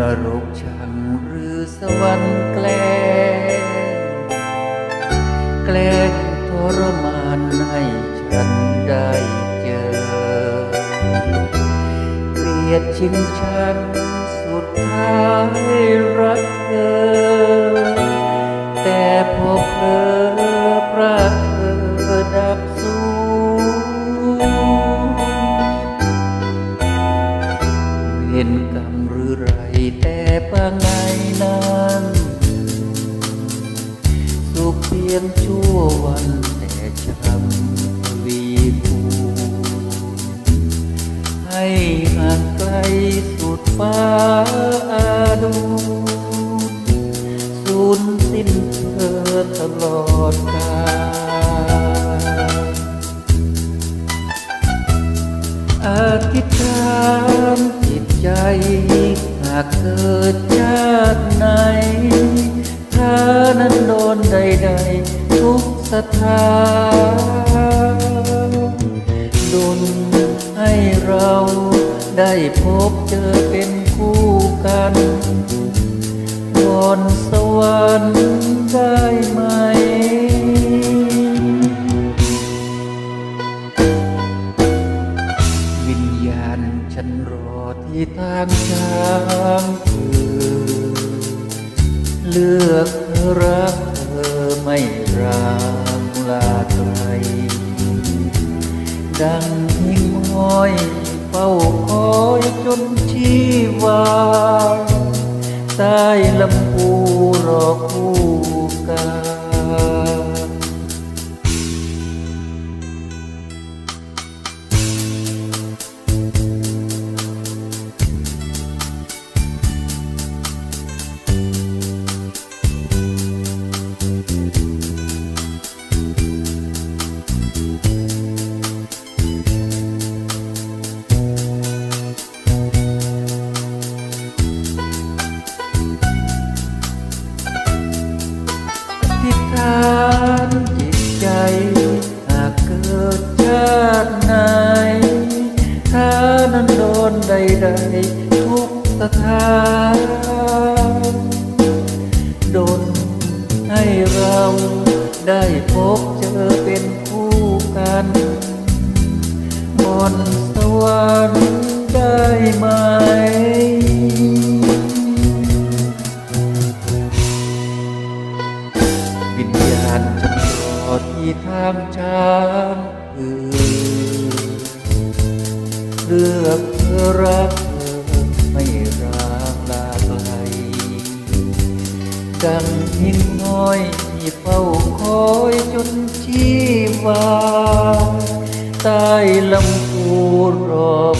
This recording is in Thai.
นรกช่างหรือสวรรค์แกล้งแกล้งทรมานให้ฉันได้เจอ เกลียดชิงชัง ไรแต่ปางไงนั้นสุขเพียงชั่ววันแต่ช้ำวีคูให้ห่างไกลสุดฟ้าอาดูสูญสิ้นเธอตลอดกาลอานจิตใจหากเกิดชาติไหนถ้านั้นโดนใดๆทุกสถานดนให้เราได้พบเจอเป็นคู่กันบนสวรรค์ได้ไหมวิญญาณฉันรอ ที่ทางช้างเธอเลือกรักเธอไม่รางลาไกลดังหิ่งห้อยเฝ้าคอยจนชีวาใต้ลำพูรอคู่กันานจิตใจ หากเกิดชาติไหนถ้านั้นโดนใดๆทุกสถานโดนให้เราได้พบเจอเป็นคู่กันบนสวรรค์ได้มวิ ที่ทางช้างเอือเลือกเธอรักเธอไม่ร้างลาไกลดังหิ่งห้อยที่เฝ้าคอยจนชีวาใต้ลำพูรอบ